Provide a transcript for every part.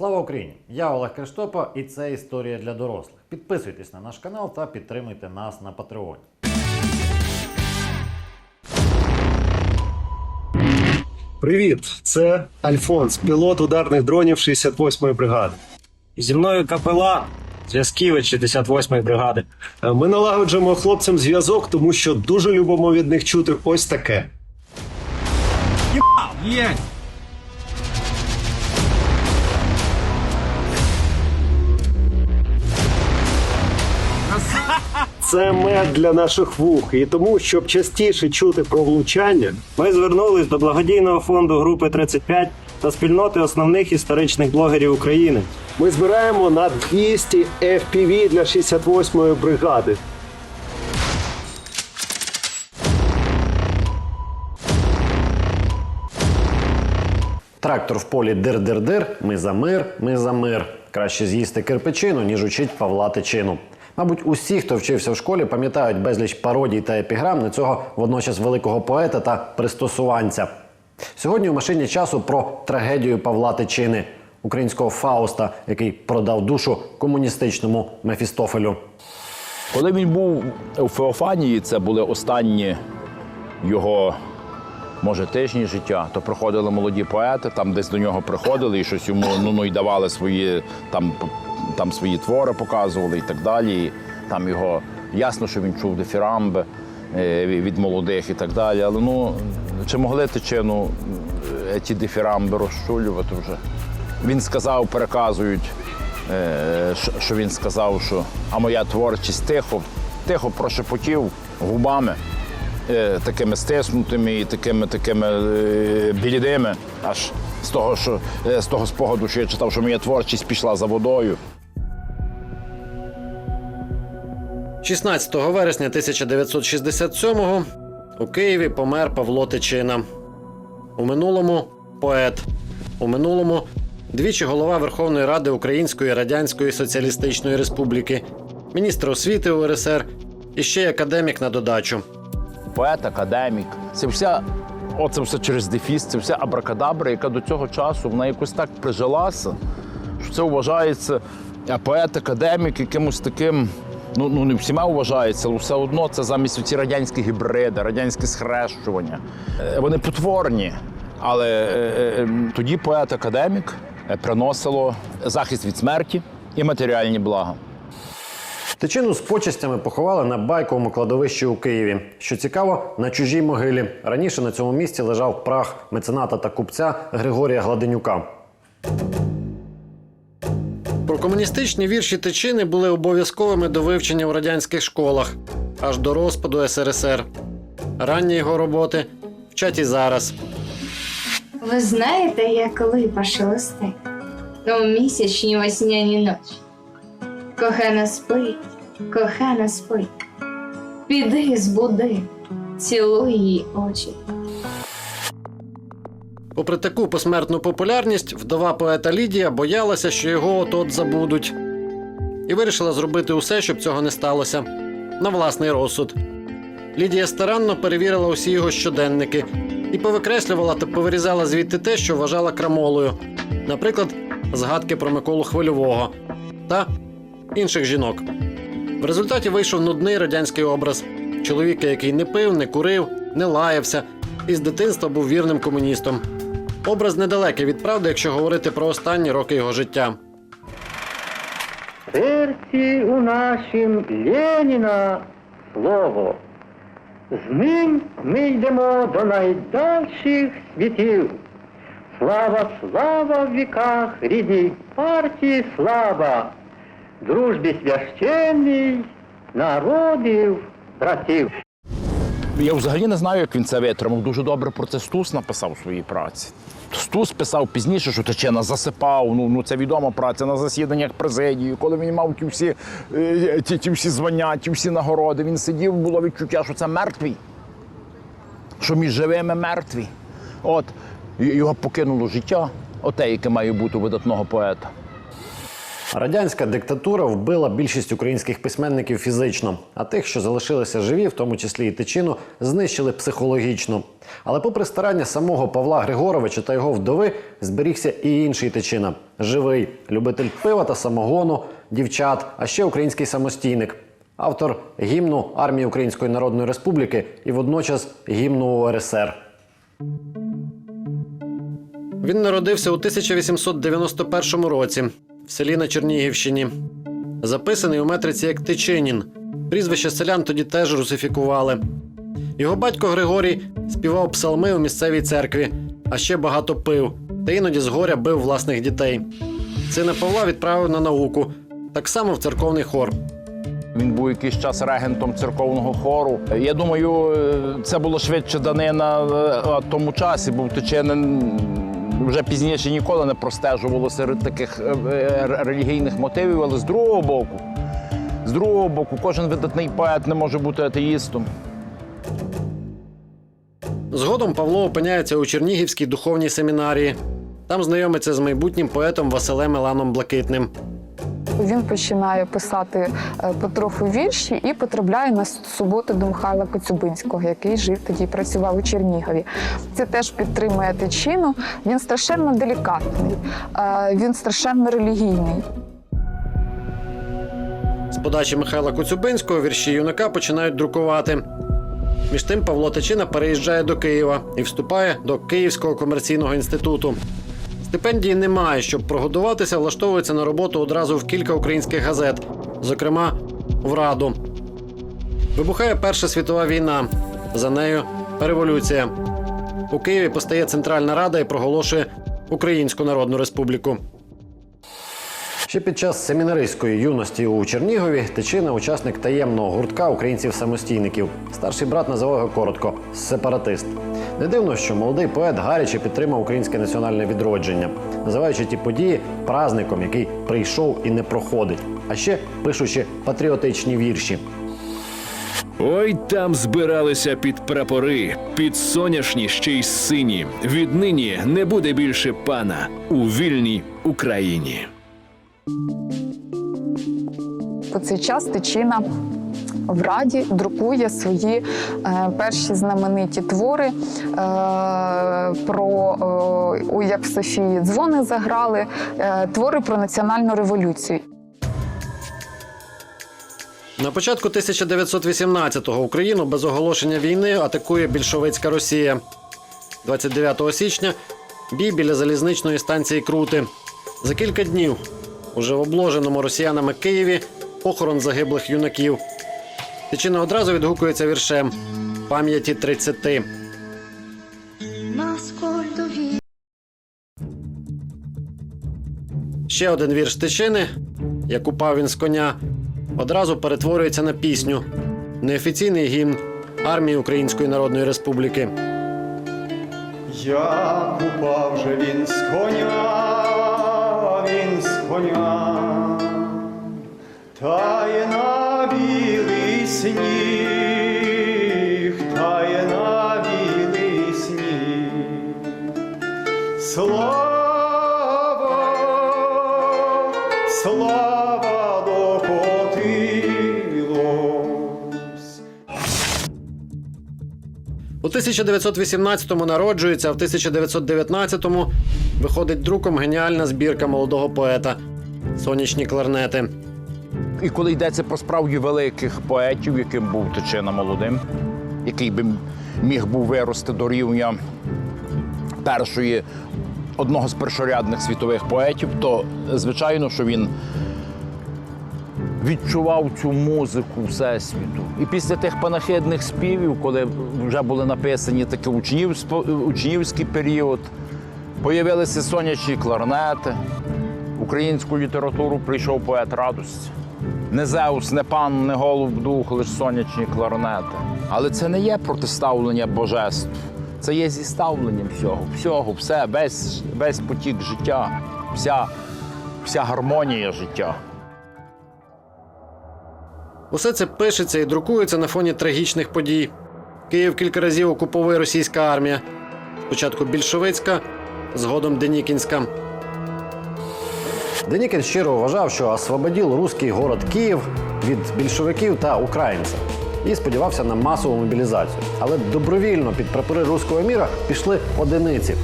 Слава Україні! Я Олег Криштопа і це історія для дорослих. Підписуйтесь на наш канал та підтримуйте нас на Патреоні. Привіт, це Альфонс, пілот ударних дронів 68-ї бригади. Зі мною капелан зв'язківець 68-ї бригади. Е, Ми налагоджуємо хлопцям зв'язок, тому що дуже любимо від них чути ось таке. Є! Це мед для наших вух, і тому, щоб частіше чути про влучання, Ми звернулись до благодійного фонду групи 35 та спільноти основних історичних блогерів України. ми збираємо на 200 FPV для 68-ї бригади. Трактор в полі дир-дир-дир. Ми за мир, ми за мир. Краще з'їсти кирпичину, ніж учить Павла Тичину. Мабуть, усі, хто вчився в школі, пам'ятають безліч пародій та епіграм на цього водночас великого поета та пристосуванця. Сьогодні у машині часу про трагедію Павла Тичини, українського Фауста, який продав душу комуністичному Мефістофелю. Коли він був у Феофанії, це були останні його, може, тижні життя, то приходили молоді поети, там десь до нього приходили і щось йому ну, ну, і давали свої там, там свої твори, показували і так далі. Там його ясно, що він чув дифірамби е, від молодих і так далі. Але ну, чи могли тичину е, ті дифірамби розчулювати вже? Він сказав, переказують, е, що- він сказав, що а моя творчість тихо, тихо прошепотів губами, е, такими стиснутими і такими такими е, блідими, аж з того, що е, з того спогаду, що я читав, що моя творчість пішла за водою. 16 вересня 1967-го у Києві помер Павло Тичина. У минулому поет. У минулому двічі голова Верховної Ради Української Радянської Соціалістичної Республіки, міністр освіти УРСР і ще й академік на додачу. Поет, академік. Це вся, оце все через дефіс, це вся абракадабра, яка до цього часу вона якось так прижилася, що це вважається поет, академік якимось таким. Ну, ну не всіма вважається, але все одно це замість ці радянські гібриди, радянські схрещування. Е, Вони потворні. Але е, е, тоді поет-академік приносило захист від смерті і матеріальні блага. Тичину з почестями поховали на байковому кладовищі у Києві. Що цікаво, на чужій могилі. Раніше на цьому місці лежав прах мецената та купця Григорія Гладенюка. Про комуністичні вірші Тичини були обов'язковими до вивчення у радянських школах аж до розпаду СРСР. Ранні його роботи вчать і зараз. Ви знаєте, як липа шелестить у місячні весняні ночі. Кохана спить, кохана спить. Піди збуди, цілуй її очі. Попри таку посмертну популярність, вдова поета Лідія боялася, що його от-от забудуть. І вирішила зробити усе, щоб цього не сталося. На власний розсуд. Лідія старанно перевірила усі його щоденники і повикреслювала та повирізала звідти те, що вважала крамолою. Наприклад, згадки про Миколу Хвильового та інших жінок. В результаті вийшов нудний радянський образ чоловіка, який не пив, не курив, не лаявся і з дитинства був вірним комуністом. Образ недалекий від правди, якщо говорити про останні роки його життя. серці у нашім Леніна слово. Змінь ми йдемо до найдальших світів. Слава, слава в віках рідній партії слава, дружбі священній народів братів. Я взагалі не знаю, як він це витримав. Дуже добре про це Стус написав у своїй праці. Стус писав пізніше, що Тичина засипав. Ну, ну це відома праця на засіданнях президії, коли він мав ті всі, е, ті, ті всі звання, ті всі нагороди. Він сидів, було відчуття, що це мертвий, що між живими мертві. От його покинуло життя, оте, яке має бути у видатного поета. Радянська диктатура вбила більшість українських письменників фізично, а тих, що залишилися живі, в тому числі і тичину, знищили психологічно. Але попри старання самого Павла Григоровича та його вдови, зберігся і інший тичина живий любитель пива та самогону, дівчат, а ще український самостійник, автор гімну армії Української Народної Республіки і водночас гімну УРСР. Він народився у 1891 році в селі на Чернігівщині. Записаний у метриці як Тичинін. Прізвище селян тоді теж русифікували. Його батько Григорій співав псалми у місцевій церкві, а ще багато пив, та іноді згоря бив власних дітей. Сина Павла відправив на науку, так само в церковний хор. Він був якийсь час регентом церковного хору. Я думаю, е, це було швидше данина е, тому часі, бо Тичинин вже пізніше ніколи не простежувало серед таких е, е, релігійних мотивів, але з другого боку, з другого боку, кожен видатний поет не може бути атеїстом. Згодом Павло опиняється у Чернігівській духовній семінарії. Там знайомиться з майбутнім поетом Василем Іланом Блакитним. Він починає писати е, потроху вірші і потрапляє на суботу до Михайла Коцюбинського, який жив тоді і працював у Чернігові. Це теж підтримує тичину. Він страшенно делікатний, е, він страшенно релігійний. З подачі Михайла Коцюбинського вірші юнака починають друкувати. Між тим Павло Тичина переїжджає до Києва і вступає до Київського комерційного інституту. Стипендії немає, щоб прогодуватися, влаштовується на роботу одразу в кілька українських газет, зокрема в Раду. Вибухає Перша світова війна. За нею революція. У Києві постає Центральна Рада і проголошує Українську Народну Республіку. Ще під час семінаристської юності у Чернігові Тичина учасник таємного гуртка українців-самостійників. Старший брат називав його коротко сепаратист. Не дивно, що молодий поет гаряче підтримав українське національне відродження, називаючи ті події праздником, який прийшов і не проходить, а ще пишучи патріотичні вірші. Ой, там збиралися під прапори, під соняшні ще й сині. Віднині не буде більше пана у вільній Україні. У цей час тичина в Раді друкує свої е, перші знамениті твори е, про е, як в Софії дзвони заграли, твори про національну революцію. На початку 1918-го Україну без оголошення війни атакує більшовицька Росія. 29 січня бій біля залізничної станції Крути. За кілька днів уже в обложеному росіянами Києві похорон загиблих юнаків. Тичина одразу відгукується віршем пам'яті 30. Ще один вірш Тичини, як упав він з коня, одразу перетворюється на пісню. Неофіційний гімн армії Української Народної Республіки. Як упав же він з коня, він з коня, тає на білий сніг, тає на білий сніг. Слава, слава докотилось. У 1918-му народжується, а в 1919-му виходить друком геніальна збірка молодого поета Сонячні кларнети. І коли йдеться про справді великих поетів, яким був Тичина молодим, який би міг був вирости до рівня першої, одного з першорядних світових поетів, то звичайно, що він відчував цю музику Всесвіту. І після тих панахидних співів, коли вже були написані такий учнівський період, появилися сонячні кларнети. Українську літературу прийшов поет радості. Не Зеус, не пан, не голуб дух, лише сонячні кларнети. Але це не є протиставлення божеств. Це є зіставленням всього, всього, все, весь, весь потік життя, вся, вся гармонія життя. Усе це пишеться і друкується на фоні трагічних подій. Київ кілька разів окуповує російська армія. Спочатку більшовицька, згодом Денікінська. Денікін щиро вважав, що освободив руський город Київ від більшовиків та українців і сподівався на масову мобілізацію. Але добровільно під прапори руського міра пішли одиниці.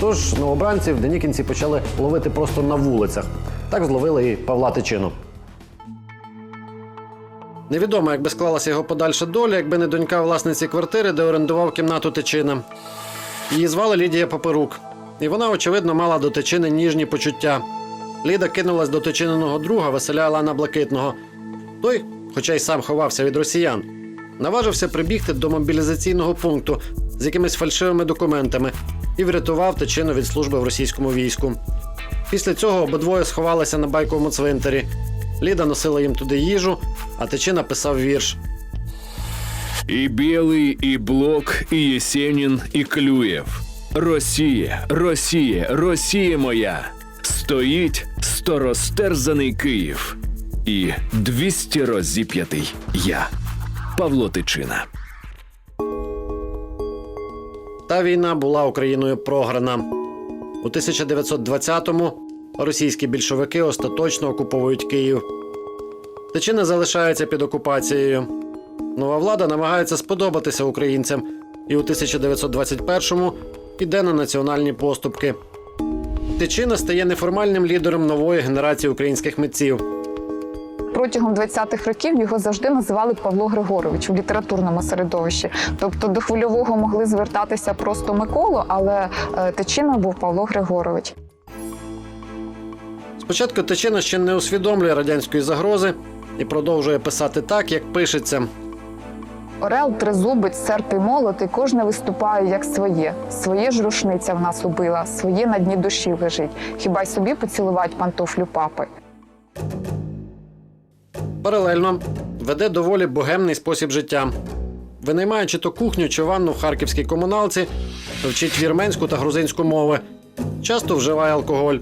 Тож новобранців денікінці почали ловити просто на вулицях. Так зловили і Павла Тичину. Невідомо, як би склалася його подальша доля, якби не донька власниці квартири, де орендував кімнату Тичина. Її звали Лідія Паперук, і вона, очевидно, мала до Тичини ніжні почуття. Ліда кинулась до Тичининого друга Василя Лана Блакитного. Той, хоча й сам ховався від росіян, наважився прибігти до мобілізаційного пункту з якимись фальшивими документами і врятував Тичину від служби в російському війську. Після цього обидвоє сховалися на байковому цвинтарі. Ліда носила їм туди їжу, а Тичина писав вірш. И Белый, и Блок, и Есенин, и Клюєв. Росія, Росія, Росія моя. Стоїть сторостерзаний Київ. І 200 розіп'ятий я. Павло Тичина. Та війна була Україною програна. У 1920-му російські більшовики остаточно окуповують Київ. Тичина залишається під окупацією. Нова влада намагається сподобатися українцям і у 1921-му іде на національні поступки. Тичина стає неформальним лідером нової генерації українських митців. Протягом 20-х років його завжди називали Павло Григорович у літературному середовищі. Тобто до хвильового могли звертатися просто Миколу, але е, тичиною був Павло Григорович. Спочатку Тичина ще не усвідомлює радянської загрози і продовжує писати так, як пишеться. Орел, тризубець, серп і молот, і кожне виступає як своє. Своє ж рушниця в нас убила, своє на дні душі лежить. Хіба й собі поцілувати пантофлю папи? Паралельно веде доволі богемний спосіб життя. Винаймає чи то кухню, чи ванну в харківській комуналці, вчить вірменську та грузинську мови. Часто вживає алкоголь.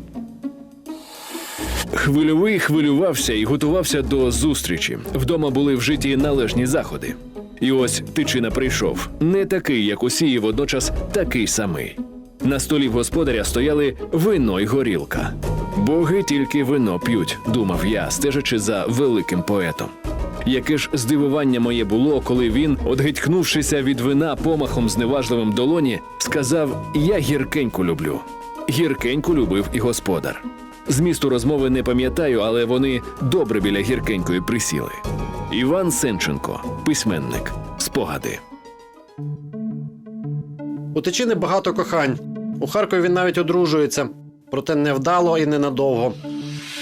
Хвильовий хвилювався і готувався до зустрічі. Вдома були вжиті належні заходи. І ось тичина прийшов не такий, як усі, і водночас такий самий. На столі господаря стояли вино й горілка. Боги тільки вино п'ють, думав я, стежачи за великим поетом. Яке ж здивування моє було, коли він, одгитькнувшися від вина помахом зневажливим долоні, сказав: Я гіркеньку люблю. Гіркеньку любив і господар. Змісту розмови не пам'ятаю, але вони добре біля гіркенької присіли. Іван Сенченко, письменник, спогади. У Тичини багато кохань. У Харкові він навіть одружується, проте невдало і ненадовго.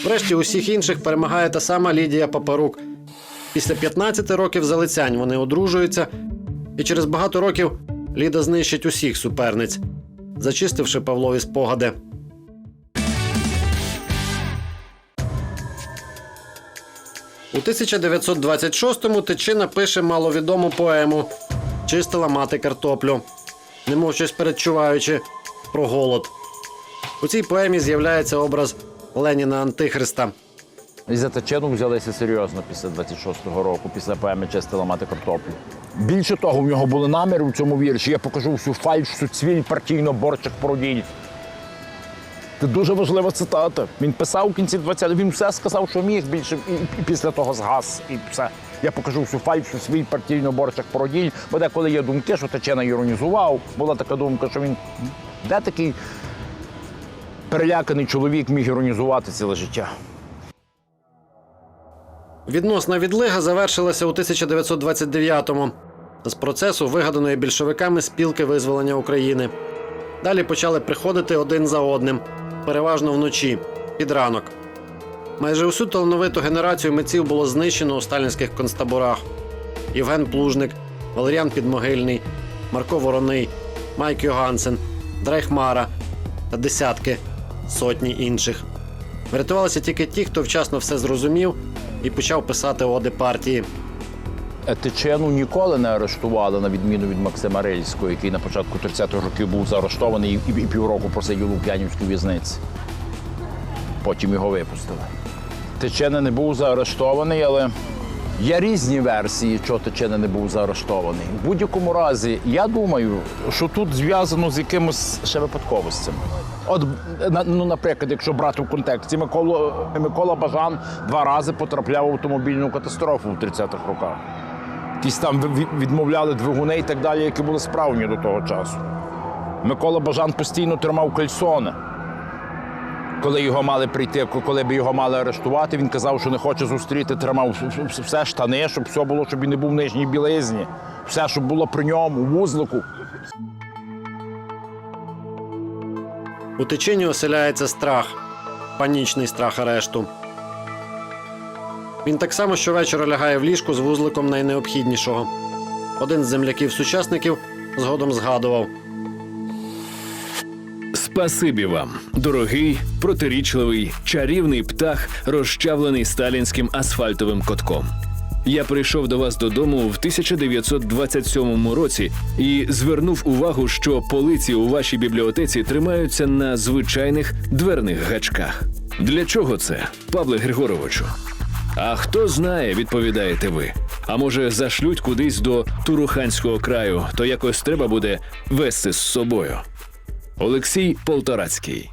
Врешті усіх інших перемагає та сама Лідія Папарук. Після 15 років залицянь вони одружуються, і через багато років Ліда знищить усіх суперниць, зачистивши Павлові спогади. У 1926-му Тичина пише маловідому поему Чистила мати картоплю, немов щось передчуваючи про голод. У цій поемі з'являється образ Леніна Антихриста. І за Тичину взялися серйозно після 26-го року, після поеми чистила мати картоплю. Більше того, в нього були наміри у цьому вірші. Я покажу всю фальш, всю цвіль партійно-борчих породіль. Це дуже важлива цитата. Він писав у кінці 20-го, він все сказав, що міг більше, і, і після того згас. І все. Я покажу всю фальш, всю свій партійно-борчих породіль. Бо деколи є думки, що Тичина іронізував. Була така думка, що він де такий переляканий чоловік міг іронізувати ціле життя. Відносна відлига завершилася у 1929-му з процесу вигаданої більшовиками спілки визволення України. Далі почали приходити один за одним, переважно вночі, під ранок. Майже усю талановиту генерацію митців було знищено у сталінських концтаборах. Євген Плужник, Валеріан Підмогильний, Марко Вороний, Майк Йогансен, Драйхмара та десятки, сотні інших. Врятувалися тільки ті, хто вчасно все зрозумів і почав писати оди партії. Тичину ніколи не арештували, на відміну від Максима Рильського, який на початку 30-х років був заарештований і, півроку просидів у Лук'янівській в'язниці. Потім його випустили. Тичина не був заарештований, але Є різні версії, чого Тичина не був заарештований. В будь-якому разі, я думаю, що тут зв'язано з якимось ще випадковостями. От, ну, наприклад, якщо брати в контексті, Микола, Микола Бажан два рази потрапляв в автомобільну катастрофу в 30-х роках. Якісь там відмовляли двигуни і так далі, які були справні до того часу. Микола Бажан постійно тримав кальсони. Коли його мали прийти, коли б його мали арештувати, він казав, що не хоче зустріти, тримав вс- вс- все штани, щоб все було, щоб він не був в нижній білизні, все, щоб було при ньому, в вузлику. У Тичині оселяється страх, панічний страх арешту. Він так само щовечора лягає в ліжку з вузликом найнеобхіднішого. Один з земляків-сучасників згодом згадував. Спасибі вам, дорогий, протирічливий, чарівний птах, розчавлений сталінським асфальтовим котком. Я прийшов до вас додому в 1927 році і звернув увагу, що полиці у вашій бібліотеці тримаються на звичайних дверних гачках. Для чого це, Павле Григоровичу? А хто знає, відповідаєте ви. А може, зашлють кудись до Туруханського краю, то якось треба буде вести з собою. Олексій Полторацький.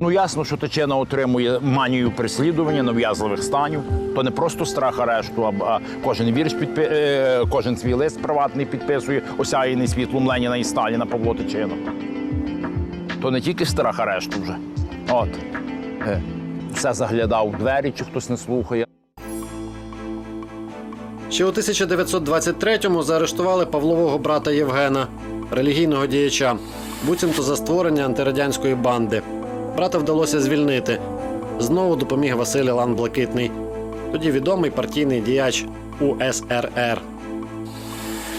Ну ясно, що Тичина отримує манію переслідування, нав'язливих станів. То не просто страх арешту, а, кожен вірш підпи... е, кожен свій лист приватний підписує, осяяний світлом Леніна і Сталіна Павло Тичина. То не тільки страх арешту вже. От. Все заглядав в двері, чи хтось не слухає. Ще у 1923-му заарештували Павлового брата Євгена, релігійного діяча, буцімто за створення антирадянської банди. Брата вдалося звільнити. Знову допоміг Василь Ілан Блакитний, тоді відомий партійний діяч УСРР.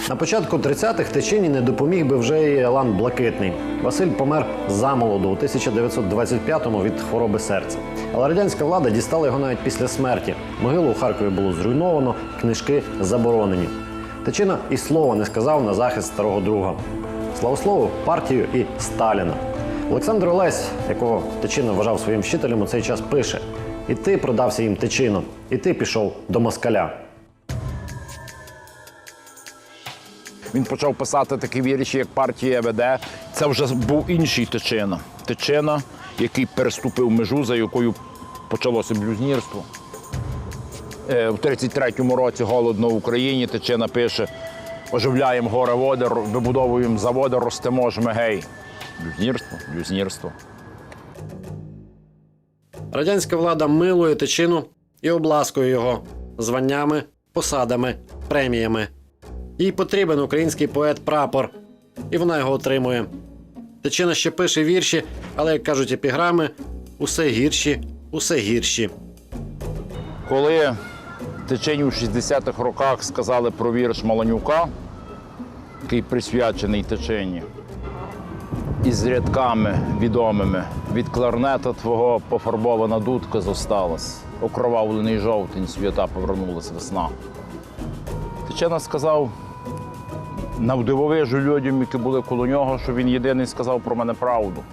На початку 30-х Тичині не допоміг би вже і Елан Блакитний. Василь помер замолоду у 1925-му від хвороби серця. Але радянська влада дістала його навіть після смерті. Могилу у Харкові було зруйновано, книжки заборонені. Тичина і слова не сказав на захист старого друга. Славословив партію і Сталіна. Олександр Олесь, якого Тичина вважав своїм вчителем, у цей час пише: І ти продався їм тичину, і ти пішов до москаля. Він почав писати такі вірші, як партія веде. Це вже був інший тичина. Тичина, який переступив межу, за якою почалося блюзнірство. Е, В 33-му році голод на Україні тичина пише: оживляємо горе води, вибудовуємо заводи, ростемо жмегей. Блюзнірство, блюзнірство. Радянська влада милує тичину і обласкує його званнями, посадами, преміями. Їй потрібен український поет прапор, і вона його отримує. Тичина ще пише вірші, але, як кажуть епіграми, усе гірші, усе гірші. Коли Тичині в 60-х роках сказали про вірш Маланюка, який присвячений Тичині, із рядками відомими від кларнета твого пофарбована дудка зосталась, окровавлений жовтень, свята повернулась весна. Тичина сказав навдивовижу людям, які були коло нього, що він єдиний сказав про мене правду.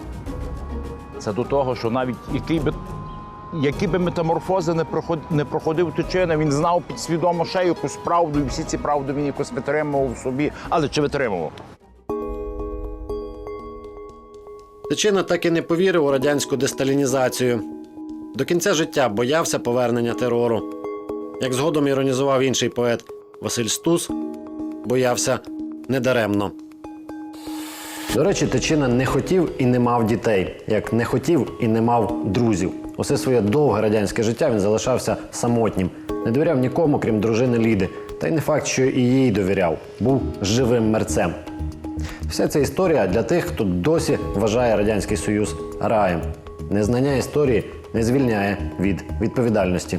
Це до того, що навіть який би які би метаморфози не проход... не проходив Тичина, він знав підсвідомо ще якусь правду, і всі ці правди він якось витримував в собі. Але чи витримував? Тичина так і не повірив у радянську десталінізацію. До кінця життя боявся повернення терору. Як згодом іронізував інший поет Василь Стус, боявся недаремно. До речі, Тичина не хотів і не мав дітей, як не хотів і не мав друзів. Усе своє довге радянське життя він залишався самотнім, не довіряв нікому, крім дружини Ліди. Та й не факт, що і їй довіряв, був живим мерцем. Вся ця історія для тих, хто досі вважає Радянський Союз раєм. Незнання історії не звільняє від відповідальності.